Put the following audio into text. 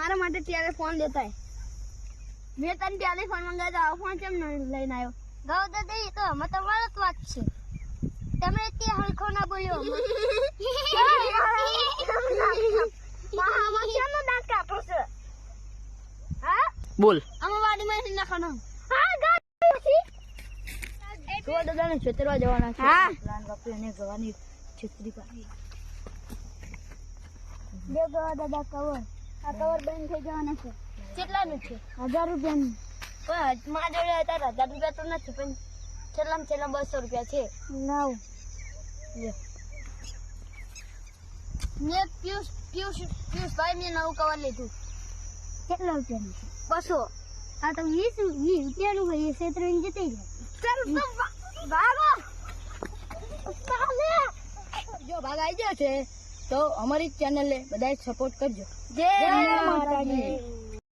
મારા માટે ત્યારે ફોન લેતા મેં તને ત્યારે ફોન મંગાવ્યો આવો ફોન કેમ લઈને આવ્યો? ગાવ દાદા એ તો અમે તમારો જ વાત છે. તમે તે હલખો ના બોલ્યો બોલ. આમાં વાડીમાં નાખવાનો. હા દાદાને છેતરવા જવાના છે. હા. પ્લાન વાપરી અને ગવાની છેતરી પાડી. બે ગવા દાદા કવર. આ કવર બંધ થઈ જવાના છે. કેટલાનું છે? હજાર રૂપિયાનું. પણ મારા જોડે અત્યારે હજાર રૂપિયા તો નથી પણ છેલ્લામાં છેલ્લા બસો રૂપિયા છે. નવ. મેં પિયુષ પિયુષ પિયુષભાઈ મેં નવું કવર લીધું. કેટલા રૂપિયાનું છે? બસો. આ તો વીસ વીસ રૂપિયાનું હોય એ ક્ષેત્ર જતી જાય ચાલ ભાગો. જો ભાગ આવી ગયો છે. તો અમારી ચેનલ ચેનલને બધાએ સપોર્ટ કરજો. જય માતાજી.